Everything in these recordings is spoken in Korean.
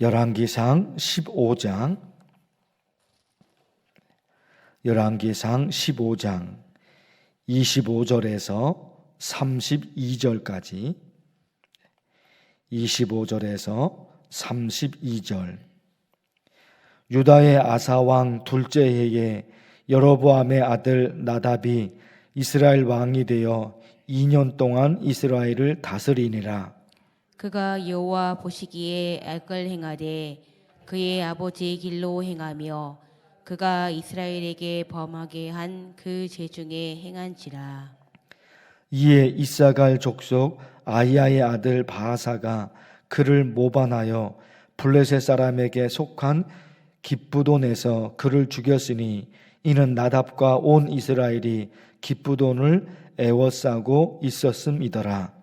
열왕기상 15장. 열왕기상 15장 25절에서 32절까지. 25절에서 32절. 유다의 아사왕 둘째 해에 여로보암의 아들 나답이 이스라엘 왕이 되어 2년 동안 이스라엘을 다스리니라 그가 여호와 보시기에 악을 행하되 그의 아버지의 길로 행하며 그가 이스라엘에게 범하게 한 그 죄 중에 행한지라 이에 이사갈 족속 아이야의 아들 바하사가 그를 모반하여 블레셋 사람에게 속한 기쁘돈에서 그를 죽였으니 이는 나답과 온 이스라엘이 기쁘돈을 애워싸고 있었음이더라.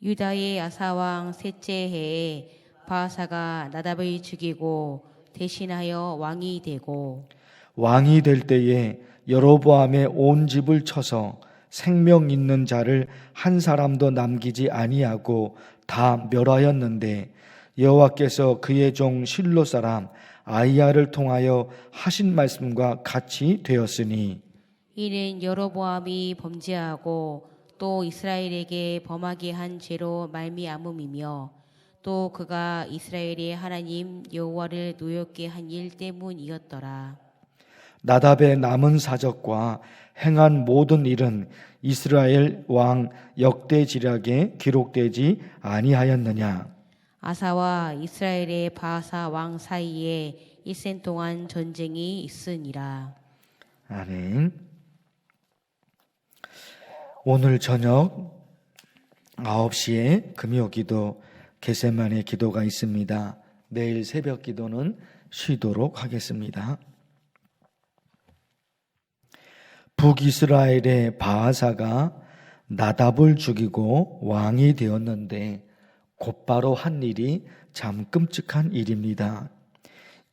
유다의 아사왕 셋째 해에 바사가 나답을 죽이고 대신하여 왕이 되고 왕이 될 때에 여로보암의 온 집을 쳐서 생명 있는 자를 한 사람도 남기지 아니하고 다 멸하였는데 여호와께서 그의 종 실로 사람 아이야를 통하여 하신 말씀과 같이 되었으니 이는 여로보암이 범죄하고 또 이스라엘에게 범하게 한 죄로 말미암음이며 또 그가 이스라엘의 하나님 여호와를 노엽게 한 일 때문이었더라. 나답의 남은 사적과 행한 모든 일은 이스라엘 왕 역대지략에 기록되지 아니하였느냐 아사와 이스라엘의 바사 왕 사이에 일생 동안 전쟁이 있으니라. 아멘. 오늘 저녁 9시에 금요 기도 게세만의 기도가 있습니다. 내일 새벽 기도는 쉬도록 하겠습니다. 북이스라엘의 바하사가 나답을 죽이고 왕이 되었는데 곧바로 한 일이 참 끔찍한 일입니다.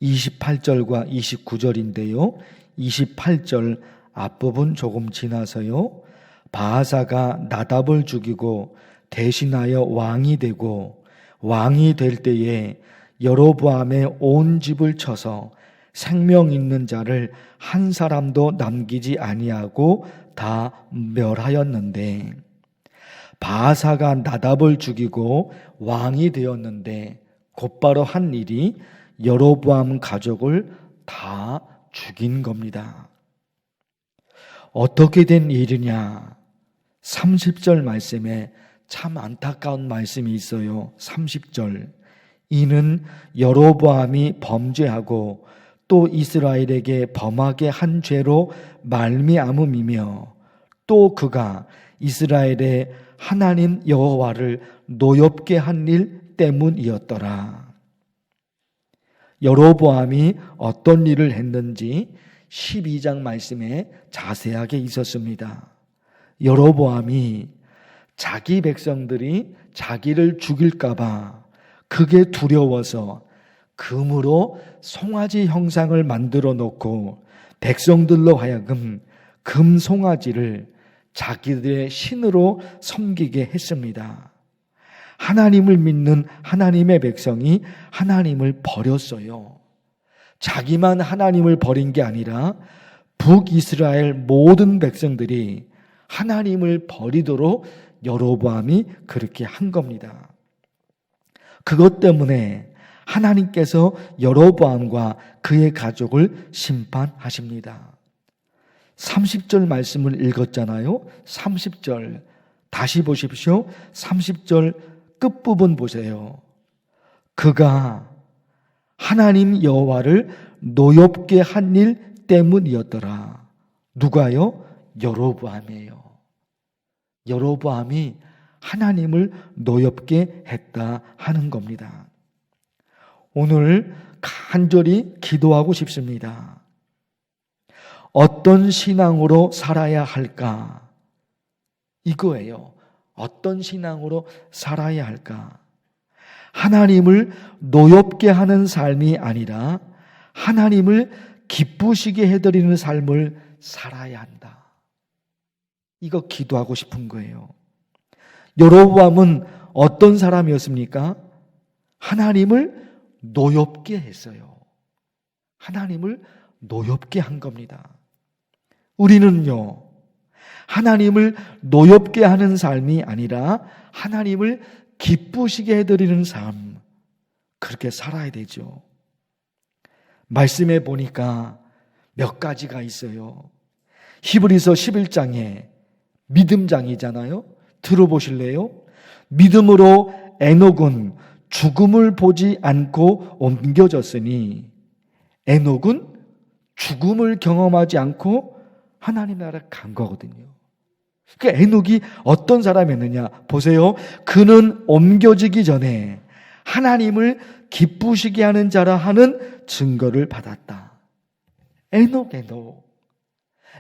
28절과 29절인데요. 28절 앞부분 조금 지나서요. 바하사가 나답을 죽이고 대신하여 왕이 되고 왕이 될 때에 여로보암의 온 집을 쳐서 생명 있는 자를 한 사람도 남기지 아니하고 다 멸하였는데 바하사가 나답을 죽이고 왕이 되었는데 곧바로 한 일이 여로보암 가족을 다 죽인 겁니다. 어떻게 된 일이냐? 30절 말씀에 참 안타까운 말씀이 있어요. 30절. 이는 여로보암이 범죄하고 또 이스라엘에게 범하게 한 죄로 말미암음이며 또 그가 이스라엘의 하나님 여호와를 노엽게 한 일 때문이었더라. 여로보암이 어떤 일을 했는지 12장 말씀에 자세하게 있었습니다. 여로보암이 자기 백성들이 자기를 죽일까봐 그게 두려워서 금으로 송아지 형상을 만들어 놓고 백성들로 하여금 금 송아지를 자기들의 신으로 섬기게 했습니다. 하나님을 믿는 하나님의 백성이 하나님을 버렸어요. 자기만 하나님을 버린 게 아니라 북이스라엘 모든 백성들이 하나님을 버리도록 여로보암이 그렇게 한 겁니다. 그것 때문에 하나님께서 여로보암과 그의 가족을 심판하십니다. 30절 말씀을 읽었잖아요. 30절 다시 보십시오. 30절 끝부분 보세요. 그가 하나님 여호와를 노엽게 한 일 때문이었더라. 누가요? 여로보암이에요. 여로보암이 하나님을 노엽게 했다 하는 겁니다. 오늘 간절히 기도하고 싶습니다. 어떤 신앙으로 살아야 할까? 이거예요. 어떤 신앙으로 살아야 할까? 하나님을 노엽게 하는 삶이 아니라 하나님을 기쁘시게 해드리는 삶을 살아야 한다. 이거 기도하고 싶은 거예요. 여로보암은 어떤 사람이었습니까? 하나님을 노엽게 했어요. 하나님을 노엽게 한 겁니다. 우리는요, 하나님을 노엽게 하는 삶이 아니라 하나님을 기쁘시게 해드리는 삶, 그렇게 살아야 되죠. 말씀해 보니까 몇 가지가 있어요. 히브리서 11장에 믿음장이잖아요. 들어보실래요? 믿음으로 에녹은 죽음을 보지 않고 옮겨졌으니 에녹은 죽음을 경험하지 않고 하나님 나라 간 거거든요. 그 에녹이 어떤 사람이었느냐? 보세요. 그는 옮겨지기 전에 하나님을 기쁘시게 하는 자라 하는 증거를 받았다. 에녹, 에녹.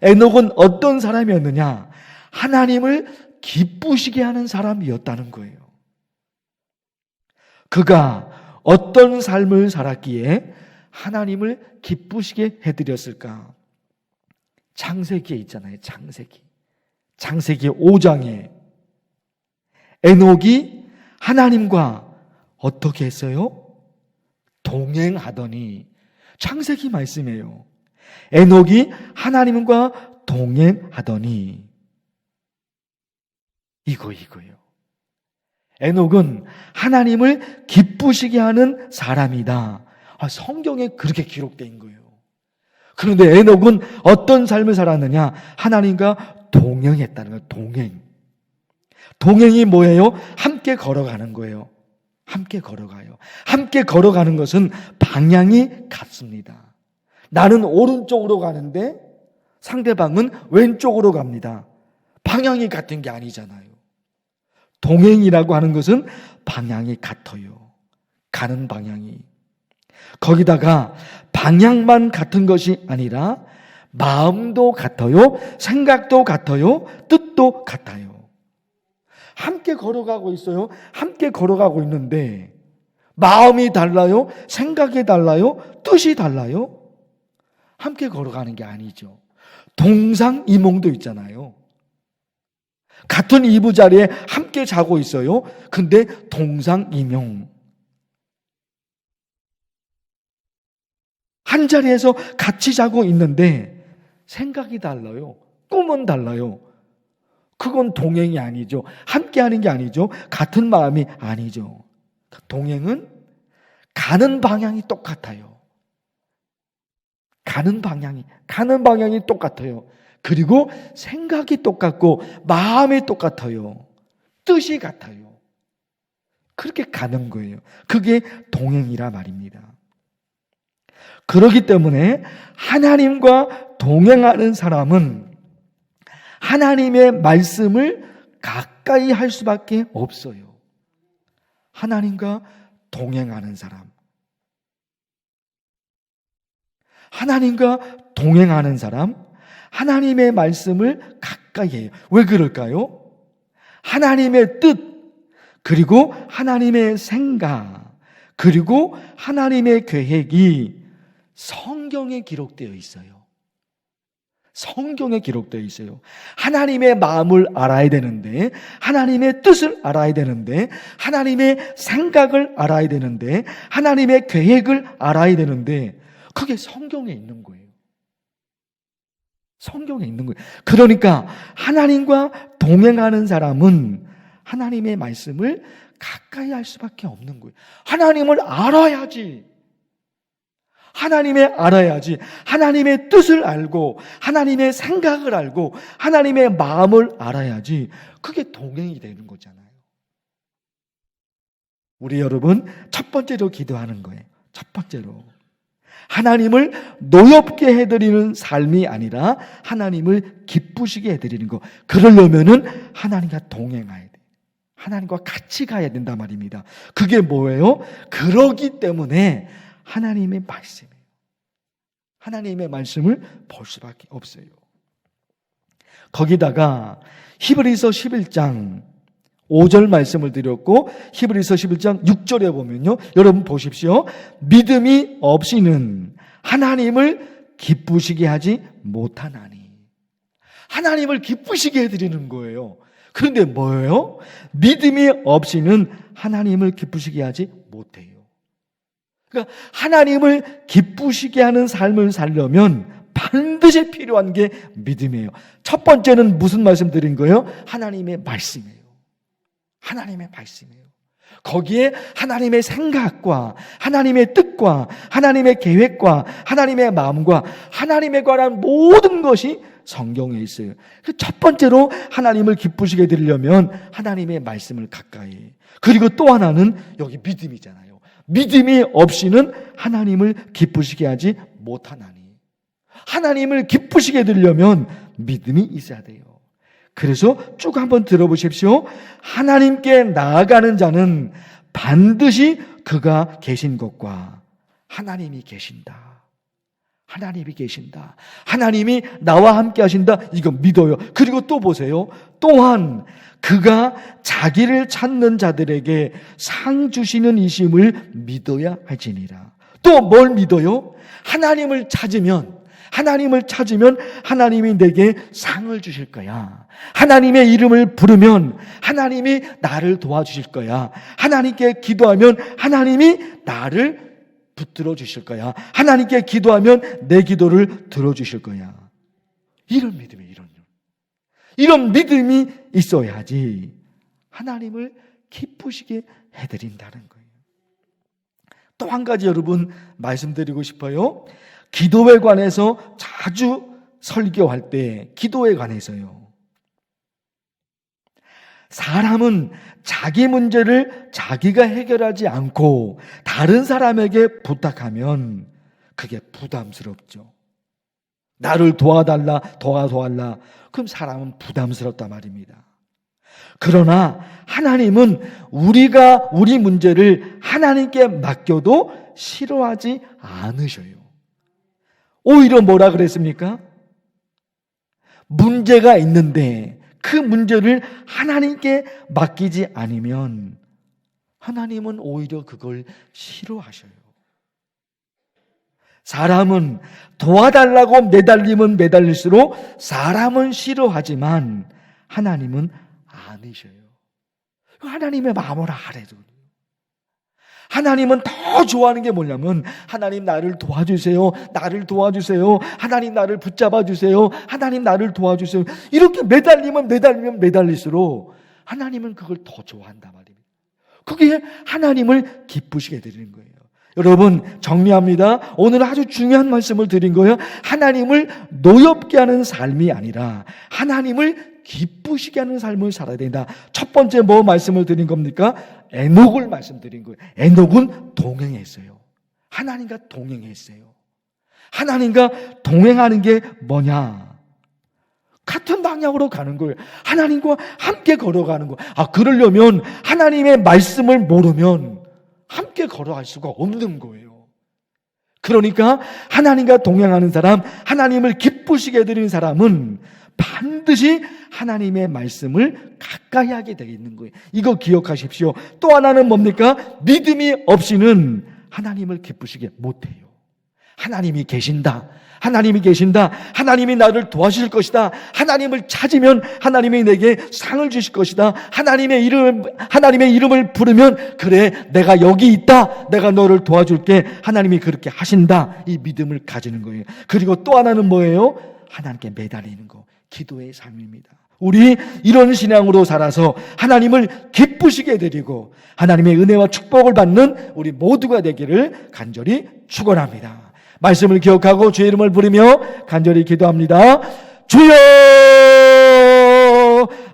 에녹은 어떤 사람이었느냐? 하나님을 기쁘시게 하는 사람이었다는 거예요. 그가 어떤 삶을 살았기에 하나님을 기쁘시게 해드렸을까? 창세기에 있잖아요. 창세기. 창세기 5장에 에녹이 하나님과 어떻게 했어요? 동행하더니 창세기 말씀이에요. 에녹이 하나님과 동행하더니 이거 이거요. 에녹은 하나님을 기쁘시게 하는 사람이다. 아, 성경에 그렇게 기록된 거예요. 그런데 에녹은 어떤 삶을 살았느냐? 하나님과 동행했다는 거예요. 동행. 동행이 뭐예요? 함께 걸어가는 거예요. 함께 걸어가요. 함께 걸어가는 것은 방향이 같습니다. 나는 오른쪽으로 가는데 상대방은 왼쪽으로 갑니다. 방향이 같은 게 아니잖아요. 동행이라고 하는 것은 방향이 같아요. 가는 방향이. 거기다가 방향만 같은 것이 아니라 마음도 같아요. 생각도 같아요. 뜻도 같아요. 함께 걸어가고 있어요. 함께 걸어가고 있는데 마음이 달라요. 생각이 달라요. 뜻이 달라요. 함께 걸어가는 게 아니죠. 동상이몽도 있잖아요. 같은 이부자리에 함께 자고 있어요. 근데 동상이몽. 한 자리에서 같이 자고 있는데 생각이 달라요. 꿈은 달라요. 그건 동행이 아니죠. 함께 하는 게 아니죠. 같은 마음이 아니죠. 동행은 가는 방향이 똑같아요. 가는 방향이, 가는 방향이 똑같아요. 그리고 생각이 똑같고 마음이 똑같아요. 뜻이 같아요. 그렇게 가는 거예요. 그게 동행이라 말입니다. 그렇기 때문에 하나님과 동행하는 사람은 하나님의 말씀을 가까이 할 수밖에 없어요. 하나님과 동행하는 사람. 하나님과 동행하는 사람, 하나님의 말씀을 가까이 해요. 왜 그럴까요? 하나님의 뜻, 그리고 하나님의 생각, 그리고 하나님의 계획이 성경에 기록되어 있어요. 성경에 기록되어 있어요. 하나님의 마음을 알아야 되는데, 하나님의 뜻을 알아야 되는데, 하나님의 생각을 알아야 되는데, 하나님의 계획을 알아야 되는데, 그게 성경에 있는 거예요. 성경에 있는 거예요. 그러니까 하나님과 동행하는 사람은 하나님의 말씀을 가까이 할 수밖에 없는 거예요. 하나님을 알아야지. 하나님의 알아야지. 하나님의 뜻을 알고, 하나님의 생각을 알고, 하나님의 마음을 알아야지. 그게 동행이 되는 거잖아요. 우리 여러분, 첫 번째로 기도하는 거예요. 첫 번째로. 하나님을 노엽게 해드리는 삶이 아니라 하나님을 기쁘시게 해드리는 거. 그러려면은 하나님과 동행해야 돼. 하나님과 같이 가야 된단 말입니다. 그게 뭐예요? 그러기 때문에 하나님의 말씀이에요. 하나님의 말씀을 볼 수밖에 없어요. 거기다가 히브리서 11장 5절 말씀을 드렸고 히브리서 11장 6절에 보면요. 여러분 보십시오. 믿음이 없이는 하나님을 기쁘시게 하지 못하나니. 하나님을 기쁘시게 해드리는 거예요. 그런데 뭐예요? 믿음이 없이는 하나님을 기쁘시게 하지 못해요. 그러니까 하나님을 기쁘시게 하는 삶을 살려면 반드시 필요한 게 믿음이에요. 첫 번째는 무슨 말씀 드린 거예요? 하나님의 말씀이에요. 하나님의 말씀이에요. 거기에 하나님의 생각과 하나님의 뜻과 하나님의 계획과 하나님의 마음과 하나님에 관한 모든 것이 성경에 있어요. 그첫 번째로 하나님을 기쁘시게 드리려면 하나님의 말씀을 가까이. 그리고 또 하나는 여기 믿음이잖아요. 믿음이 없이는 하나님을 기쁘시게 하지 못하나니. 하나님을 기쁘시게 드리려면 믿음이 있어야 돼요. 그래서 쭉 한번 들어보십시오. 하나님께 나아가는 자는 반드시 그가 계신 것과 하나님이 계신다. 하나님이 계신다. 하나님이 나와 함께 하신다. 이거 믿어요. 그리고 또 보세요. 또한 그가 자기를 찾는 자들에게 상 주시는 이심을 믿어야 할지니라. 또 뭘 믿어요? 하나님을 찾으면 하나님을 찾으면 하나님이 내게 상을 주실 거야. 하나님의 이름을 부르면 하나님이 나를 도와주실 거야. 하나님께 기도하면 하나님이 나를 붙들어 주실 거야. 하나님께 기도하면 내 기도를 들어 주실 거야. 이런 믿음이 이런 이런 믿음이 있어야지 하나님을 기쁘시게 해드린다는 거예요. 또 한 가지 여러분 말씀드리고 싶어요. 기도에 관해서 자주 설교할 때 기도에 관해서요. 사람은 자기 문제를 자기가 해결하지 않고 다른 사람에게 부탁하면 그게 부담스럽죠. 나를 도와달라, 도와달라. 그럼 사람은 부담스럽단 말입니다. 그러나 하나님은 우리가 우리 문제를 하나님께 맡겨도 싫어하지 않으셔요. 오히려 뭐라 그랬습니까? 문제가 있는데 그 문제를 하나님께 맡기지 않으면 하나님은 오히려 그걸 싫어하셔요. 사람은 도와달라고 매달리면 매달릴수록 사람은 싫어하지만 하나님은 아니셔요. 하나님의 마음을 알아도 하나님은 더 좋아하는 게 뭐냐면 하나님 나를 도와주세요. 나를 도와주세요. 하나님 나를 붙잡아 주세요. 하나님 나를 도와주세요. 이렇게 매달리면 매달리면 매달릴수록 하나님은 그걸 더 좋아한단 말입니다. 그게 하나님을 기쁘시게 드리는 거예요. 여러분 정리합니다. 오늘 아주 중요한 말씀을 드린 거예요. 하나님을 노엽게 하는 삶이 아니라 하나님을 기쁘시게 하는 삶을 살아야 된다. 첫 번째 뭐 말씀을 드린 겁니까? 에녹을 말씀드린 거예요. 에녹은 동행했어요. 하나님과 동행했어요. 하나님과 동행하는 게 뭐냐? 같은 방향으로 가는 거예요. 하나님과 함께 걸어가는 거. 아, 그러려면 하나님의 말씀을 모르면 함께 걸어갈 수가 없는 거예요. 그러니까 하나님과 동행하는 사람, 하나님을 기쁘시게 드리는 사람은 반드시 하나님의 말씀을 가까이 하게 되어 있는 거예요. 이거 기억하십시오. 또 하나는 뭡니까? 믿음이 없이는 하나님을 기쁘시게 못해요. 하나님이 계신다. 하나님이 계신다. 하나님이 나를 도와주실 것이다. 하나님을 찾으면 하나님이 내게 상을 주실 것이다. 하나님의 이름, 하나님의 이름을 부르면 그래, 내가 여기 있다. 내가 너를 도와줄게. 하나님이 그렇게 하신다. 이 믿음을 가지는 거예요. 그리고 또 하나는 뭐예요? 하나님께 매달리는 거. 기도의 삶입니다. 우리 이런 신앙으로 살아서 하나님을 기쁘시게 드리고 하나님의 은혜와 축복을 받는 우리 모두가 되기를 간절히 축원합니다. 말씀을 기억하고 주의 이름을 부르며 간절히 기도합니다. 주여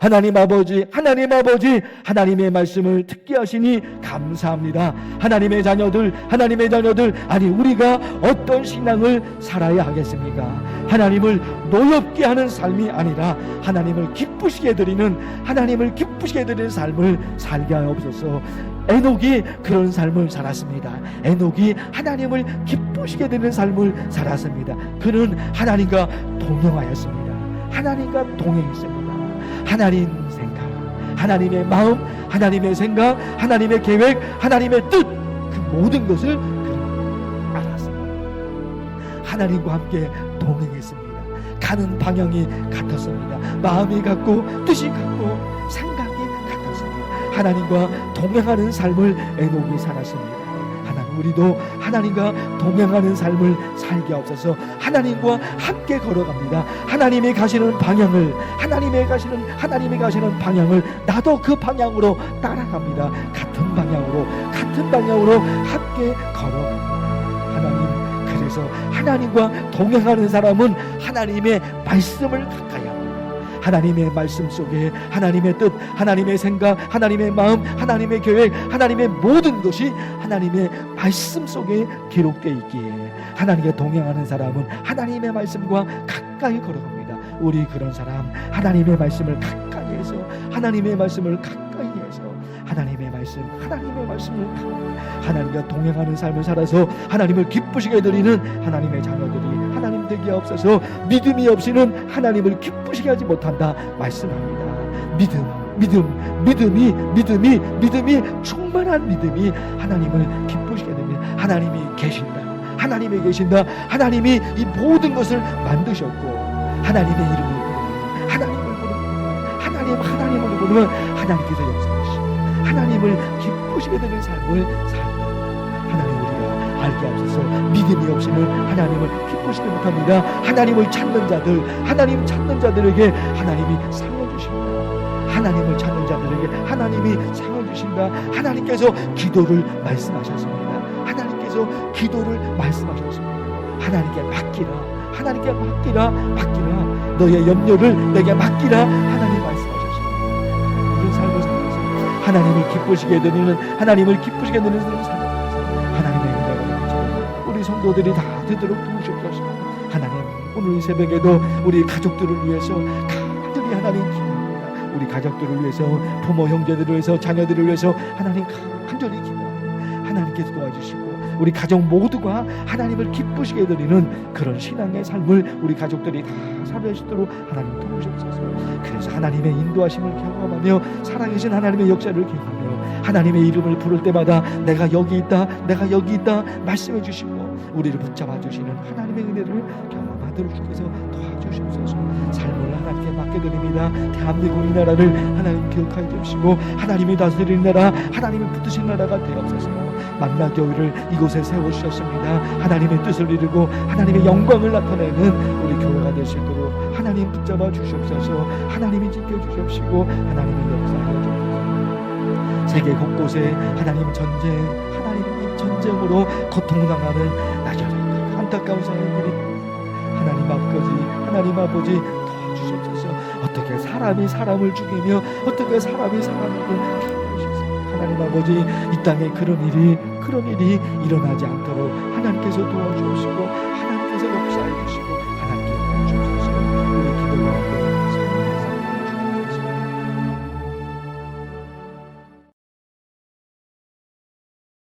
하나님 아버지 하나님 아버지 하나님의 말씀을 듣게 하시니 감사합니다. 하나님의 자녀들 하나님의 자녀들 아니 우리가 어떤 신앙을 살아야 하겠습니까? 하나님을 노엽게 하는 삶이 아니라 하나님을 기쁘시게 드리는 하나님을 기쁘시게 드리는 삶을 살게 하옵소서. 에녹이 그런 삶을 살았습니다. 에녹이 하나님을 기쁘시게 되는 삶을 살았습니다. 그는 하나님과 동행하였습니다. 하나님과 동행했습니다. 하나님 생각, 하나님의 마음, 하나님의 생각, 하나님의 계획, 하나님의 뜻, 그 모든 것을 그는 알았습니다. 하나님과 함께 동행했습니다. 가는 방향이 같았습니다. 마음이 같고 뜻이 같고 생각이 같았습니다. 하나님과 동행하는 삶을 에녹이 살았습니다. 하나님 우리도 하나님과 동행하는 삶을 살게 없어서 하나님과 함께 걸어갑니다. 하나님이 가시는 방향을 하나님의 가시는 하나님이 가시는 방향을 나도 그 방향으로 따라갑니다. 같은 방향으로 같은 방향으로 함께 걸어갑니다. 하나님 그래서 하나님과 동행하는 사람은 하나님의 말씀을. 하나님의 말씀 속에 하나님의 뜻, 하나님의 생각, 하나님의 마음, 하나님의 계획, 하나님의 모든 것이 하나님의 말씀 속에 기록되어 있기에 하나님과 동행하는 사람은 하나님의 말씀과 가까이 걸어갑니다. 우리 그런 사람 하나님의 말씀을 가까이 해서 하나님의 말씀을 가까이 해서 하나님의 말씀, 하나님의 말씀을 하나님과 동행하는 삶을 살아서 하나님을 기쁘시게 드리는 하나님의 자녀들이 되기 없어서 믿음이 없이는 하나님을 기쁘시게 하지 못한다 말씀합니다. 믿음, 믿음, 믿음이 믿음이 믿음이 충만한 믿음이 하나님을 기쁘시게 됩니다. 하나님이 계신다. 하나님이 계신다. 하나님이 이 모든 것을 만드셨고 하나님의 이름을 하나님을 하나님 하나님을 부르면 하나님께서 역사하시고 하나님을 기쁘시게 되는 삶을 우리가 알게 하셔서 믿음이 없이는 하나님을 기쁘시게 못합니다. 하나님을 찾는 자들, 하나님 찾는 자들에게 하나님이 상을 주십니다. 하나님을 찾는 자들에게 하나님이 상을 주신다. 하나님께서 기도를 말씀하셨습니다. 하나님께서 기도를 말씀하셨습니다. 하나님께 맡기라. 하나님께 맡기라. 맡기라. 너의 염려를 내게 맡기라. 하나님 말씀하셨습니다. 이런 삶을 살아서 하나님을 기쁘시게 되는 하나님을 기쁘시게 되는 삶 성도들이 다 되도록 도우시옵소서. 하나님 오늘 이 새벽에도 우리 가족들을 위해서 간절히 하나님 기도합니다. 우리 가족들을 위해서 부모 형제들을 위해서 자녀들을 위해서 하나님 간절히 기도합니다. 하나님께서 도와주시고 우리 가족 모두가 하나님을 기쁘시게 드리는 그런 신앙의 삶을 우리 가족들이 다수 있도록 하나님 도우시옵소서. 그래서 하나님의 인도하심을 경험하며 살아계신 하나님의 역사를 경험하며 하나님의 이름을 부를 때마다 내가 여기 있다, 내가 여기 있다 말씀해 주시고 우리를 붙잡아 주시는 하나님의 은혜를 경험하도록 주께서 도와주시옵소서. 삶을 하나님께 맡겨드립니다. 대한민국 이 나라를 하나님 기억하여 주시고 하나님이 다스리는 나라, 하나님이 붙드신 나라가 되옵소서. 만나 교회를 이곳에 세우셨습니다. 하나님의 뜻을 이루고 하나님의 영광을 나타내는 우리 교회가 있도록 하나님 붙잡아 주시옵소서. 하나님이 지켜 주시옵시고 하나님의 역사하여 주옵소서. 세계 곳곳에 하나님 전쟁, 전쟁으로 고통당하는 나저런 안타까운 사람들이 하나님 아버지, 하나님 아버지 도와주시옵소서. 어떻게 사람이 사람을 죽이며 어떻게 사람이 사람을 죽이시옵소서. 하나님 아버지 이 땅에 그런 일이 그런 일이 일어나지 않도록 하나님께서 도와주시고